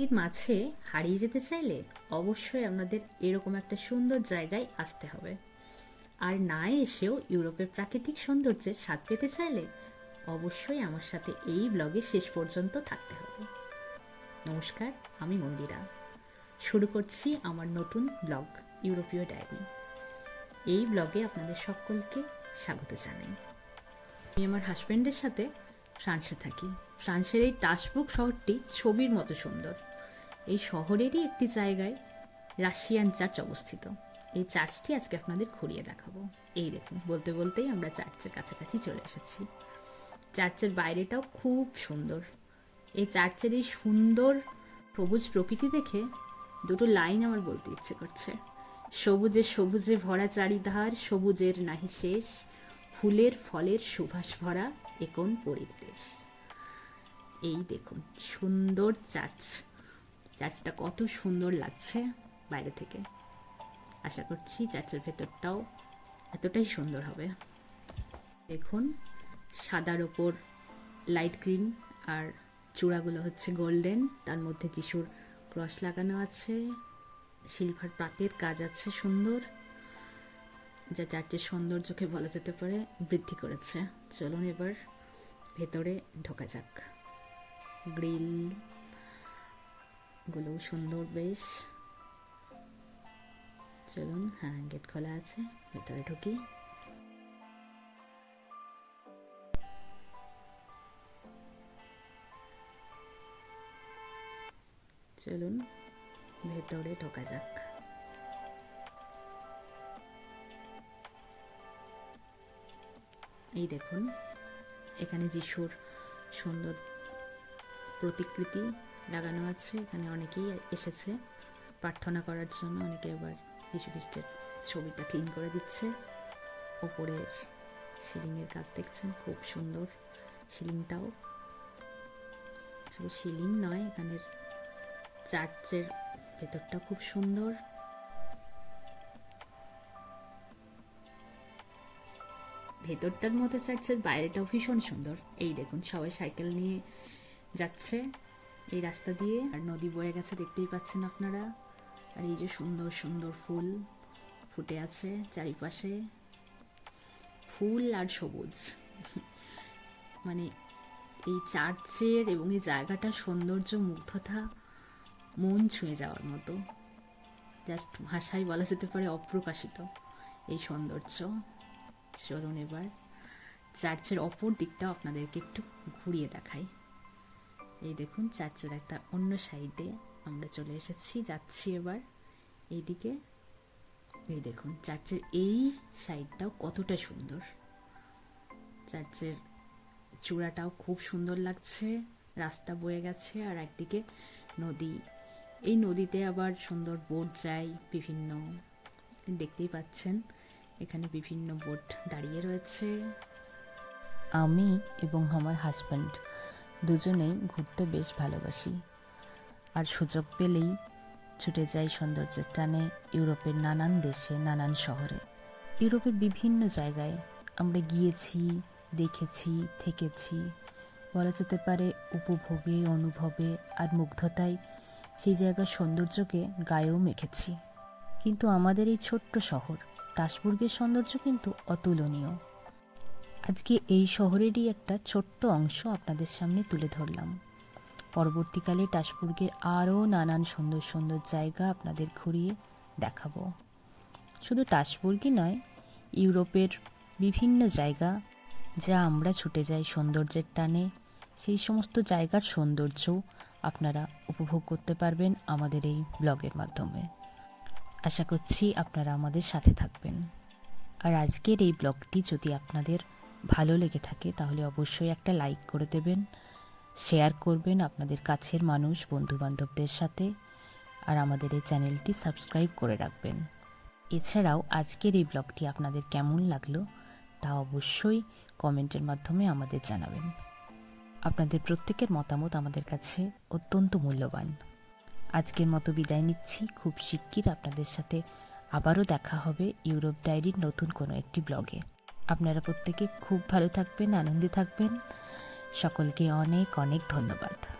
এর মাঝে হারিয়ে যেতে চাইলে অবশ্যই আপনাদের এরকম একটা সুন্দর জায়গায় আসতে হবে। আর না এসেও ইউরোপের প্রাকৃতিক সৌন্দর্যের স্বাদ পেতে চাইলে অবশ্যই আমার সাথে এই ব্লগে শেষ পর্যন্ত থাকতে হবে। নমস্কার, আমি মন্দিরা। শুরু করছি আমার নতুন ব্লগ, ইউরোপীয় ডায়েরি। এই ব্লগে আপনাদের সকলকে স্বাগত জানাই। আমি আমার হাজব্যান্ডের সাথে ফ্রান্সে থাকি। ফ্রান্সের এই টাসবুক শহরটি ছবির মতো সুন্দর। এই শহরেরই একটি জায়গায় রাশিয়ান চার্চ অবস্থিত। এই চার্চটি আজকে আপনাদের ঘুরিয়ে দেখাবো। এই দেখুন, বলতে বলতেই আমরা চার্চের কাছাকাছি চলে এসেছি। চার্চের বাইরেটাও খুব সুন্দর। এই চার্চের এই সুন্দর সবুজ প্রকৃতি দেখে দুটো লাইন আমার বলতে ইচ্ছে করছে। সবুজে সবুজে ভরা চারিধার, সবুজের নাহি শেষ, ফুলের ফলের সুভাষ ভরা একন পরিবেশ। এই দেখুন, সুন্দর চার্চ। চার্চটা কত সুন্দর লাগছে বাইরে থেকে। আশা করছি চার্চের ভেতরটাও এতটাই সুন্দর হবে। দেখুন, সাদার ওপর লাইট গ্রিন আর চূড়াগুলো হচ্ছে গোল্ডেন, তার মধ্যে যিশুর ক্রস লাগানো আছে, সিলভার পাতের কাজ আছে সুন্দর, যা চার্চের সৌন্দর্যকে বলা যেতে পারে বৃদ্ধি করেছে। চলুন এবার ভেতরে ঢোকা যাক। গ্রিল গুলো সুন্দর বেশ। চলুন হ্যাঁ গেট খোলা আছে, ভেতরে ঢুকি। চলুন, ভেতরে ঢোকা যাক। এই দেখুন, এখানে যিশুর সুন্দর প্রতিকৃতি লাগানো আছে। এখানে অনেকেই এসেছে। প্রার্থনা করার জন্য অনেকে আবার যিশু খ্রিস্টের ছবিটা ক্লিন করে দিচ্ছে। ওপরের সিলিংয়ের কাজ দেখছেন, খুব সুন্দর সিলিংটাও। শুধু সিলিং নয় এখানের চার্চের ভেতরটা খুব সুন্দর। ভেতরটার মতো চার্চের বাইরেটাও ভীষণ সুন্দর। এই দেখুন, সবাই সাইকেল নিয়ে যাচ্ছে। এই রাস্তা দিয়ে। আর নদী বয়ে গেছে, দেখতেই পাচ্ছেন আপনারা। আর এই যে সুন্দর সুন্দর ফুল ফুটে আছে চারিপাশে। ফুল আর সবুজ। মানে এই চার্চের এবং এই জায়গাটা সৌন্দর্য মুগ্ধতা মন ছুঁয়ে যাওয়ার মতো। জাস্ট ভাষায় বলা যেতে পারে অপ্রকাশিত এই সৌন্দর্য। চলুন এবার চার্চের অপর দিকটা আপনাদেরকে একটু ঘুরিয়ে দেখাই। এই দেখুন চার্চের একটা অন্য সাইডে আমরা চলে এসেছি, যাচ্ছি এবার এইদিকে। এই দেখুন চার্চের এই সাইডটাও কতটা সুন্দর। চার্চের চূড়াটাও খুব সুন্দর লাগছে, রাস্তা বয়ে গেছে আর একদিকে নদী। এই নদীতে আবার সুন্দর বোট যায়, বিভিন্ন, দেখতেই পাচ্ছেন, এখানে বিভিন্ন বোট দাঁড়িয়ে রয়েছে। আমি এবং আমার হাজব্যান্ড দুজনেই ঘুরতে বেশ ভালোবাসি। আর সুযোগ পেলেই ছুটে যাই সৌন্দর্যের টানে ইউরোপের নানান দেশে, নানান শহরে। ইউরোপের বিভিন্ন জায়গায় আমরা গিয়েছি, দেখেছি, থেকেছি। বলা যেতে পারে উপভোগে, অনুভবে আর মুগ্ধতায় সেই জায়গার সৌন্দর্যকে গায়েও মেখেছি। কিন্তু আমাদের এই ছোট্ট শহর টাসবুর্গের সৌন্দর্য কিন্তু অতুলনীয়। আজকে এই শহরেরই একটা ছোট্ট অংশ আপনাদের সামনে তুলে ধরলাম। পরবর্তীকালে টাসবুর্গের আরও নানান সুন্দর সুন্দর জায়গা আপনাদের ঘুরিয়ে দেখাবো। শুধু টাসবুর্গই নয়, ইউরোপের বিভিন্ন জায়গা যা আমরা ছুটে যাই সৌন্দর্যের টানে, সেই সমস্ত জায়গার সৌন্দর্য আপনারা উপভোগ করতে পারবেন আমাদের এই ব্লগের মাধ্যমে। আশা করছি আপনারা আমাদের সাথে থাকবেন। আর আজকের এই ব্লগটি যদি আপনাদের ভালো লেগে থাকে, তাহলে অবশ্যই একটা লাইক করে দেবেন শেয়ার করবেন আপনাদের কাছের মানুষ, বন্ধুবান্ধবদের সাথে, আর আমাদের এই চ্যানেলটি সাবস্ক্রাইব করে রাখবেন। এছাড়াও আজকের এই ব্লগটি আপনাদের কেমন লাগল, তা অবশ্যই কমেন্টের মাধ্যমে আমাদের জানাবেন। আপনাদের প্রত্যেকের মতামত আমাদের কাছে অত্যন্ত মূল্যবান। আজকের মতো বিদায় নিচ্ছি, খুব শিগগির আপনাদের সাথে আবারও দেখা হবে ইউরোপ ডায়েরির নতুন কোনো একটি ব্লগে আপনারা প্রত্যেকে খুব ভালো থাকবেন আনন্দে থাকবেন। সকলকে অনেক অনেক ধন্যবাদ।